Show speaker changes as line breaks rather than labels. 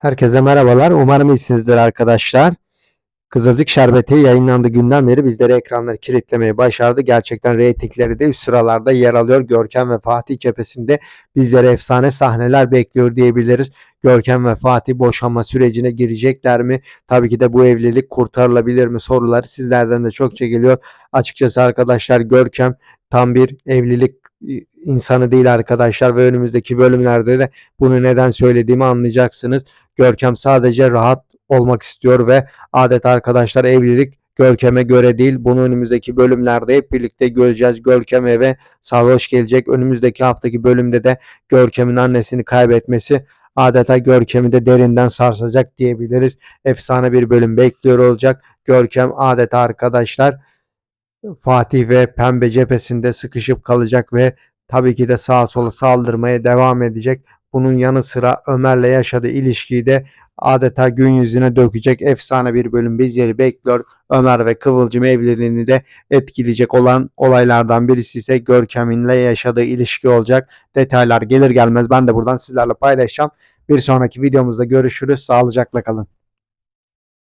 Herkese merhabalar. Umarım iyisinizdir arkadaşlar. Kızılcık Şerbeti yayınlandığı günden beri bizlere ekranları kilitlemeyi başardı. Gerçekten reytingleri de üst sıralarda yer alıyor. Görkem ve Fatih cephesinde bizlere efsane sahneler bekliyor diyebiliriz. Görkem ve Fatih boşanma sürecine girecekler mi? Tabii ki de bu evlilik kurtarılabilir mi soruları sizlerden de çokça geliyor. Açıkçası arkadaşlar Görkem tam bir evlilik insanı değil arkadaşlar ve önümüzdeki bölümlerde de bunu neden söylediğimi anlayacaksınız. Görkem sadece rahat olmak istiyor ve adet arkadaşlar evlilik Görkem'e göre değil. Bunu önümüzdeki bölümlerde hep birlikte göreceğiz. Görkem eve sarhoş gelecek. Önümüzdeki haftaki bölümde de Görkem'in annesini kaybetmesi adeta Görkem'i de derinden sarsacak diyebiliriz. Efsane bir bölüm bekliyor olacak. Görkem adeta arkadaşlar Fatih ve Pembe cephesinde sıkışıp kalacak ve tabii ki de sağa sola saldırmaya devam edecek. Bunun yanı sıra Ömer'le yaşadığı ilişkiyi de adeta gün yüzüne dökecek efsane bir bölüm bizleri bekliyor. Ömer ve Kıvılcım evliliğini de etkileyecek olan olaylardan birisi ise Görkem'inle yaşadığı ilişki olacak. Detaylar gelir gelmez ben de buradan sizlerle paylaşacağım. Bir sonraki videomuzda görüşürüz. Sağlıcakla kalın.